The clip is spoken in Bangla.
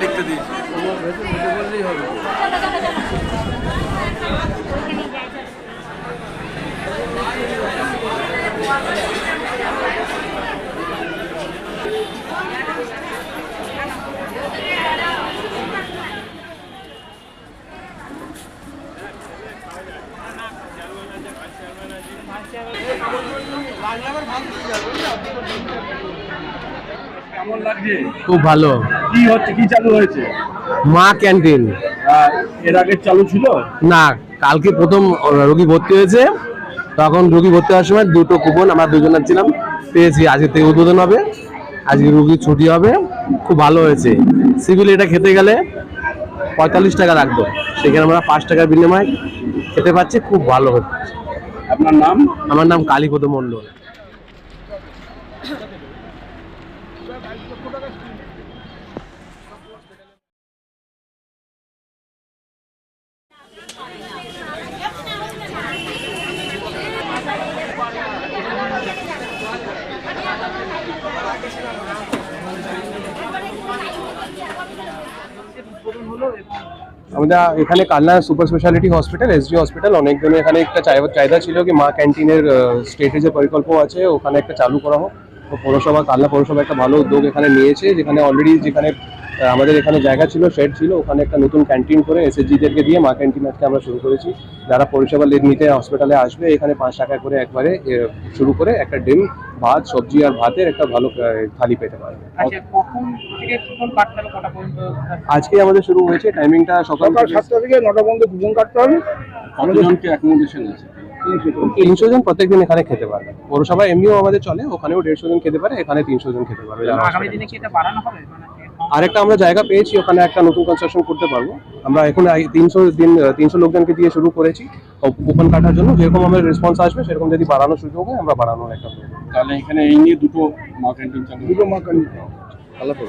লিখতে দিই। বললেই হবে। কেমন লাগছে? খুব ভালো। কি হচ্ছে কি চালু হয়েছে? মা ক্যান্টিন। এর আগে চালু ছিল? না কালকে প্রথম রোগী ভর্তি হয়েছে। তখন রোগী ভর্তি হওয়ার সময় দুটো কুপন আমরা দুজনের ছিলাম পেয়েছি। আজকে থেকে উদ্বোধন হবে আজকে রুগী ছুটি হবে। খুব ভালো হয়েছে। সিভিল এটা খেতে গেলে পঁয়তাল্লিশ টাকা রাখব সেখানে আমরা পাঁচ টাকার বিনিময়ে খেতে পাচ্ছি খুব ভালো হচ্ছে। আপনার নাম? আমার নাম কালীপদ মণ্ডল। আমাদের এখানে Kalna super speciality hospital SD hospital অনেক দিনের এখানে একটা চাহিদা ছিল কি মা ক্যান্টিনের স্টেটে যে পরিকল্প আছে, ওখানে একটা চালু করা হোক। তো পৌরসভা, কালনা পৌরসভা একটা ভালো উদ্যোগ এখানে নিয়েছে, যেখানে অলরেডি যেখানে আমাদের এখানে জায়গা ছিল শেড ছিল ওখানে একটা নতুন ক্যান্টিন করে এসএসজিদেরকে দিয়ে মা ক্যান্টিন আজকে আমরা শুরু করেছি। যারা পরিষেবা নিতে হসপিটালে আসবে এখানে পাঁচ টাকা করে একবারে শুরু করে একটা ডিম ভাত সবজি আর ভাতের একটা ভালো থালি পেতে পারবে। আচ্ছা আজকে আমাদের শুরু হয়েছে টাইমিংটা সকাল সকাল সাতটা থেকে নটা পর্যন্ত দুজন কাটতে হবে। অ্যাকোমোডেশন আছে। তিনশো জন। প্রত্যেকদিন এখানে খেতে পারবে। পৌরসভা এমনিও আমাদের চলে ওখানেও দেড়শো জন খেতে পারে এখানে তিনশো জন খেতে পারবে। আগামী দিনে আছে। কি এটা বাড়ানো হবে? মানে আরেকটা আমরা জায়গা পেয়েছি ওখানে একটা নতুন কনস্ট্রাকশন করতে পারব। আমরা এখন তিনশো দিন তিনশো লোকজনকে দিয়ে শুরু করেছি কুপন কাটার জন্য। যেরকম আমাদের রেসপন্স আসবে সেরকম যদি বাড়ানোর সুযোগ হয় আমরা বাড়ানোর একটা তাহলে এখানে এই নিয়ে দুটো মার্কেট দুটো মার্কেট আলাদা